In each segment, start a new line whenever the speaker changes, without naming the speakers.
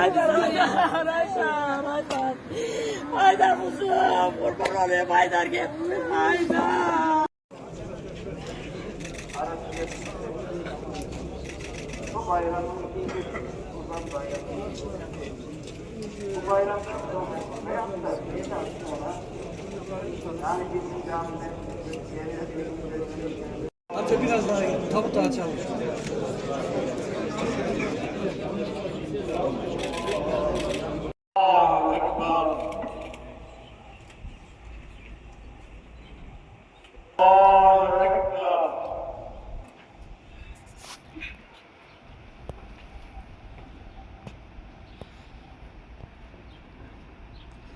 Haydar, Haydar, Haydar, Haydar. Haydar kuzum, kurban olayım Haydar gitmiş, Haydar.
Bu bayramın ikinci Kurban Bayramı. Bu bayramda veyahut da yeni sonra yani bizim camide
Amca biraz daha. Tavuk daha.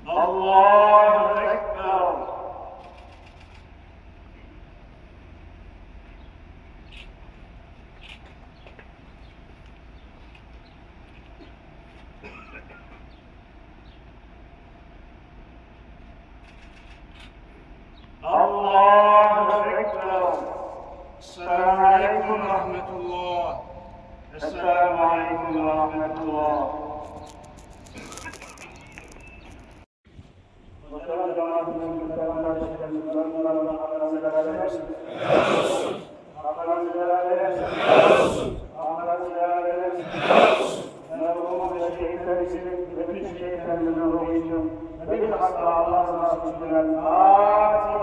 Allahu Allahu Ekber. Esselamu Aleyküm ve Rahmetullah. Esselamu Aleyküm ve Rahmetullah. Muhterem cemaatimizin muhterem kardeşlerimizin Allah rahmetine versin. Allah rahmetine versin. Allah rahmetine versin. Merhumun ve şehitlerimizin bütün şehitlerimizin ruhu için ve bir hakkı Allah'ın rahmetine Fatiha.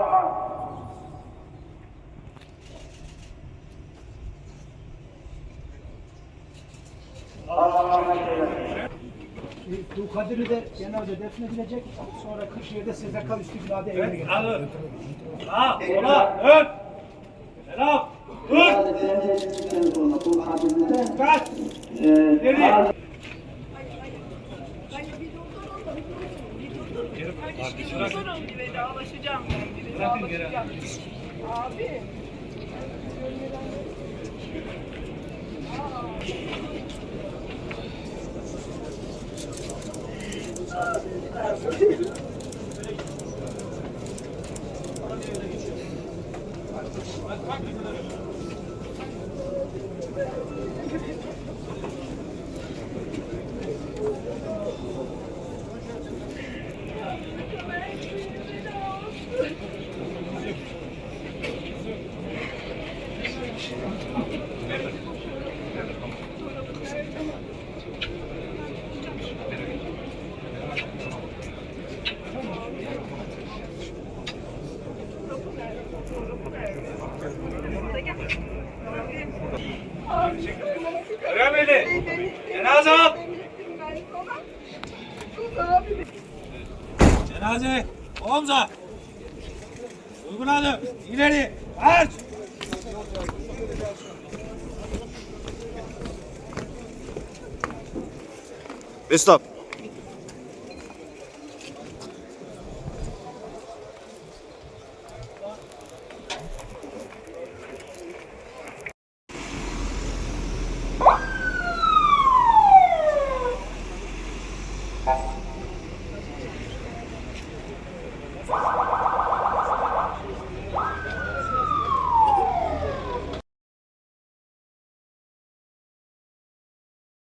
Rahmet eylesin.
Bu Kadir'i de cenaze defnedilecek. Sonra Kırşehir'de Sezakal İstiklade evine gelecek.
Alın. Sağ, sola, ön. Selam. Dur. Kaç. İleri.
Sorun bir vedalaşacağım ben. Bir vedalaşacağım. Abi.
Öğrenmeli. Cenaze al. Cenaze. Omza. Uygun adım. İleri. Aç.
Stop.